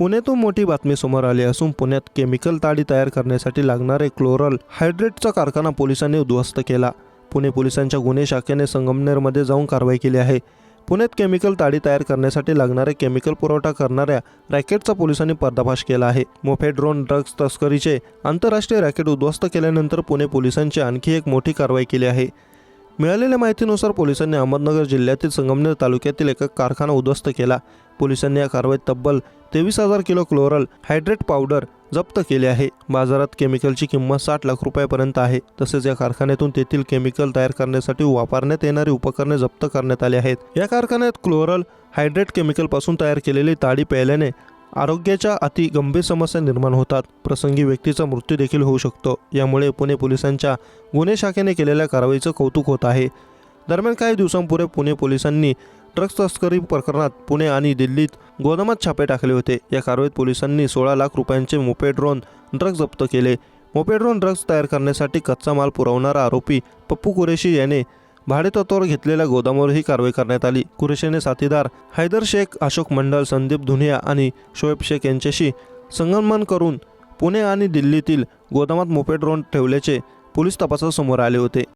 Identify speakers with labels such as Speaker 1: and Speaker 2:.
Speaker 1: पुण्यातून मोठी बातमी समोर आली असून पुण्यात केमिकल ताडी तयार करण्यासाठी लागणारे क्लोरल हायड्रेटचा कारखाना पोलिसांनी उद्ध्वस्त केला. पुणे पोलिसांच्या गुन्हे शाखेने संगमनेरमध्ये जाऊन कारवाई केली आहे. पुण्यात केमिकल ताडी तयार करण्यासाठी लागणारे केमिकल पुरवठा करणाऱ्या रॅकेटचा पोलिसांनी पर्दाफाश केला आहे. मोफेड्रोन ड्रग्ज तस्करीचे आंतरराष्ट्रीय रॅकेट उद्ध्वस्त केल्यानंतर पुणे पोलिसांची आणखी एक मोठी कारवाई केली आहे. मिळालेल्या माहितीनुसार पोलिसांनी अहमदनगर जिल्ह्यातील संगमनेर तालुक्यातील एका कारखाना उद्ध्वस्त केला. पोलिसांनी या कारवाईत तब्बल तेवीस हजार किलो क्लोरल हायड्रेट पावडर जप्त केले आहे. बाजारात केमिकलची किंमत साठ लाख रुपयापर्यंत आहे. तसेच या कारखान्यातून तेथील केमिकल तयार करण्यासाठी वापरण्यात येणारी उपकरणे जप्त करण्यात आली आहेत. या कारखान्यात क्लोरल हायड्रेट केमिकलपासून तयार केलेली ताडी प्यायल्याने आरोग्याच्या अति गंभीर समस्या निर्माण होतात. प्रसंगी व्यक्तीचा मृत्यू देखील होऊ शकतो. यामुळे पुणे पोलिसांच्या गुन्हे शाखेने केलेल्या कारवाईचं कौतुक होत आहे. दरम्यान काही दिवसांपूर्वी पुणे पोलिसांनी ड्रग्ज तस्करी प्रकरणात पुणे आणि दिल्लीत गोदामात छापे टाकले होते. या कारवाईत पोलिसांनी सोळा लाख रुपयांचे मोपेड्रोन ड्रग्ज जप्त केले. मोपेड्रोन ड्रग्ज तयार करण्यासाठी कच्चा माल पुरवणारा आरोपी पप्पू कुरेशी याने भाडेतत्वावर घेतलेल्या गोदामावर ही कारवाई करण्यात आली. कुरेशीने साथीदार हैदर शेख अशोक मंडल संदीप धुनिया आणि शोएब शेख यांच्याशी संगनमन करून पुणे आणि दिल्लीतील गोदामात मोपेड्रोन ठेवल्याचे पोलीस तपासासमोर आले होते.